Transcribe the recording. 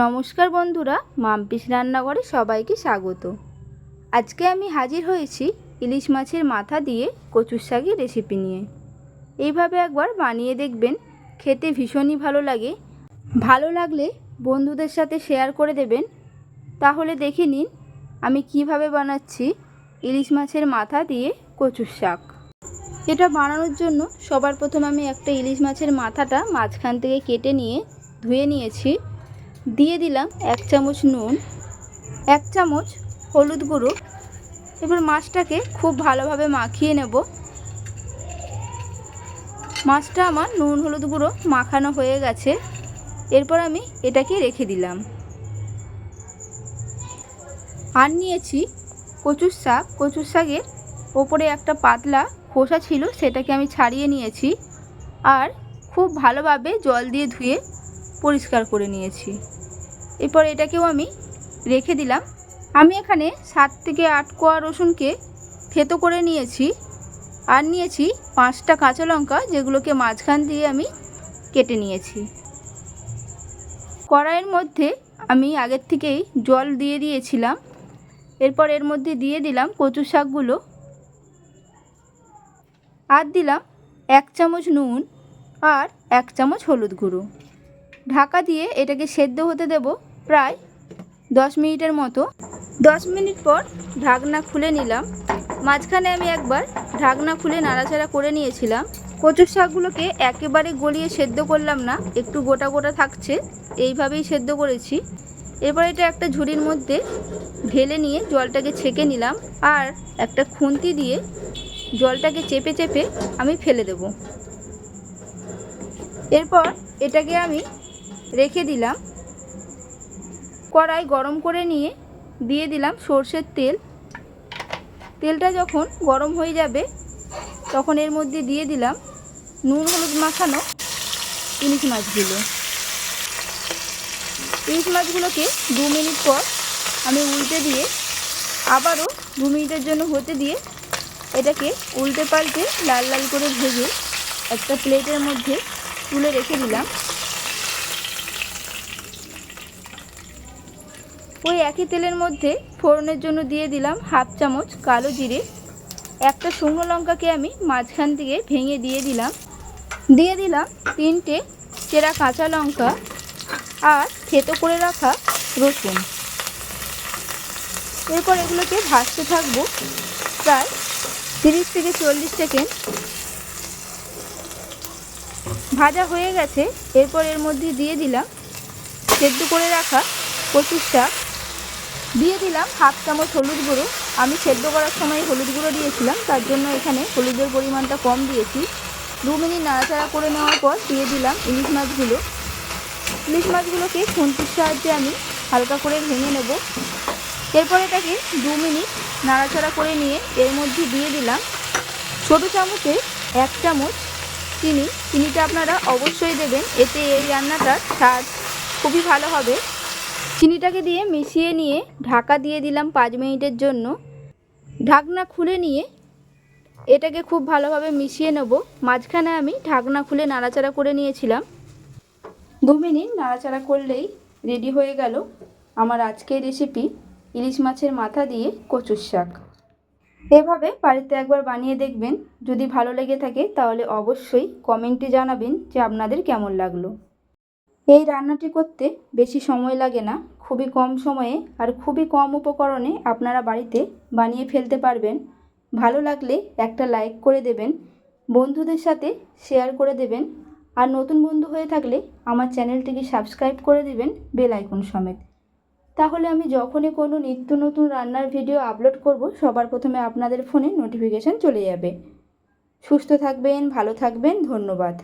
নমস্কার বন্ধুরা, মাম্পিস রান্নাঘরে সবাইকে স্বাগত। আজকে আমি হাজির হয়েছি ইলিশ মাছের মাথা দিয়ে কচুর শাকের রেসিপি নিয়ে। এইভাবে একবার বানিয়ে দেখবেন, খেতে ভীষণই ভালো লাগে। ভালো লাগলে বন্ধুদের সাথে শেয়ার করে দেবেন। তাহলে দেখে নিন, আমি কীভাবে বানাচ্ছি ইলিশ মাছের মাথা দিয়ে কচুর শাক। এটা বানানোর জন্য সবার প্রথম আমি একটা ইলিশ মাছের মাথাটা মাঝখান থেকে কেটে নিয়ে ধুয়ে নিয়েছি। দিয়ে দিলাম এক চামচ নুন, এক চামচ হলুদ গুঁড়ো। এবার মাছটাকে খুব ভালোভাবে মাখিয়ে নেব। মাছটা আমার নুন, হলুদ গুঁড়ো মাখানো হয়ে গেছে। এরপর আমি এটাকে রেখে দিলাম। আর নিয়েছি কচুর শাক। কচুর শাকের ওপরে একটা পাতলা খোসা ছিল, সেটাকে আমি ছাড়িয়ে নিয়েছি। আর খুব ভালোভাবে জল দিয়ে ধুয়ে পরিষ্কার করে নিয়েছি। এরপর এটাকেও আমি রেখে দিলাম। আমি এখানে সাত থেকে আট কোয়া রসুনকে থেতো করে নিয়েছি আর নিয়েছি পাঁচটা কাঁচা লঙ্কা যেগুলোকে মাঝখান দিয়ে আমি কেটে নিয়েছি। কড়াইয়ের মধ্যে আমি আগের থেকেই জল দিয়ে দিয়েছিলাম। এরপর এর মধ্যে দিয়ে দিলাম কচু শাকগুলো। আর দিলাম এক চামচ নুন আর এক চামচ হলুদ গুঁড়ো। ঢাকা দিয়ে এটাকে সেদ্ধ হতে দেব প্রায় দশ মিনিটের মতো। দশ মিনিট পর ঢাকনা খুলে নিলাম। মাঝখানে আমি একবার ঢাকনা খুলে নাড়াচাড়া করে নিয়েছিলাম। কচুর শাকগুলোকে একেবারে গলিয়ে সেদ্ধ করলাম না, একটু গোটা গোটা থাকছে, এইভাবেই সেদ্ধ করেছি। এরপর এটা একটা ঝুড়ির মধ্যে ঢেলে নিয়ে জলটাকে ছেঁকে নিলাম আর একটা খুন্তি দিয়ে জলটাকে চেপে চেপে আমি ফেলে দেব। এরপর এটাকে আমি রেখে দিলাম। কড়াই গরম করে নিয়ে দিয়ে দিলাম সর্ষের তেল। তেলটা যখন গরম হয়ে যাবে, তখন এর মধ্যে দিয়ে দিলাম নুন হলুদ মাখানো ইলিশ মাছগুলো। ইলিশ মাছগুলোকে দু মিনিট পর আমি উল্টে দিয়ে আবারও দু মিনিটের জন্য হতে দিয়ে এটাকে উল্টে পাল্টে লাল লাল করে ভেজে একটা প্লেটের মধ্যে তুলে রেখে দিলাম। ওই একই তেলের মধ্যে ফোড়নের জন্য দিয়ে দিলাম হাফ চামচ কালো জিরে, একটা শুকনো লঙ্কাকে আমি মাঝখান থেকে ভেঙে দিয়ে দিলাম। দিয়ে দিলাম তিনটে চেরা কাঁচা লঙ্কা আর থেতো করে রাখা রসুন। এরপর এগুলোকে ভাজতে থাকব প্রায় তিরিশ থেকে চল্লিশ সেকেন্ড। ভাজা হয়ে গেছে, এরপর এর মধ্যে দিয়ে দিলাম সেদ্ধ করে রাখা কচুর শাক। দিয়ে দিলাম হাফ চামচ হলুদ গুঁড়ো। আমি সেদ্ধ করার সময় হলুদ গুঁড়ো দিয়েছিলাম, তার জন্য এখানে হলুদের পরিমাণটা কম দিয়েছি। দু মিনিট নাড়াচাড়া করে নেওয়ার পর দিয়ে দিলাম ইলিশ মাছগুলো। ইলিশ মাছগুলোকে খুন্তির সাহায্যে আমি হালকা করে ভেঙে নেব। এরপর এটাকে দু মিনিট নাড়াচাড়া করে নিয়ে এর মধ্যে দিয়ে দিলাম ছোটো চামচে এক চামচ চিনি। চিনিটা আপনারা অবশ্যই দেবেন, এতে এই রান্নাটার স্বাদ খুবই ভালো হবে। চিনিটাকে দিয়ে মিশিয়ে নিয়ে ঢাকা দিয়ে দিলাম পাঁচ মিনিটের জন্য। ঢাকনা খুলে নিয়ে এটাকে খুব ভালোভাবে মিশিয়ে নেব। মাঝখানে আমি ঢাকনা খুলে নাড়াচাড়া করে নিয়েছিলাম। দু মিনিট নাড়াচাড়া করলেই রেডি হয়ে গেল আমার আজকের রেসিপি ইলিশ মাছের মাথা দিয়ে কচুর শাক। এভাবে বাড়িতে একবার বানিয়ে দেখবেন। যদি ভালো লেগে থাকে তাহলে অবশ্যই কমেন্টে জানাবেন যে আপনাদের কেমন লাগল। এই রান্নাটি করতে বেশি সময় লাগে না। খুবই কম সময়ে আর খুবই কম উপকরণে আপনারা বাড়িতে বানিয়ে ফেলতে পারবেন। ভালো লাগলে একটা লাইক করে দেবেন, বন্ধুদের সাথে শেয়ার করে দেবেন আর নতুন বন্ধু হয়ে থাকলে আমার চ্যানেলটিকে সাবস্ক্রাইব করে দেবেন বেল আইকন সমেত। তাহলে আমি যখনই কোনো নিত্য নতুন রান্নার ভিডিও আপলোড করব, সবার প্রথমে আপনাদের ফোনে নোটিফিকেশান চলে যাবে। সুস্থ থাকবেন, ভালো থাকবেন, ধন্যবাদ।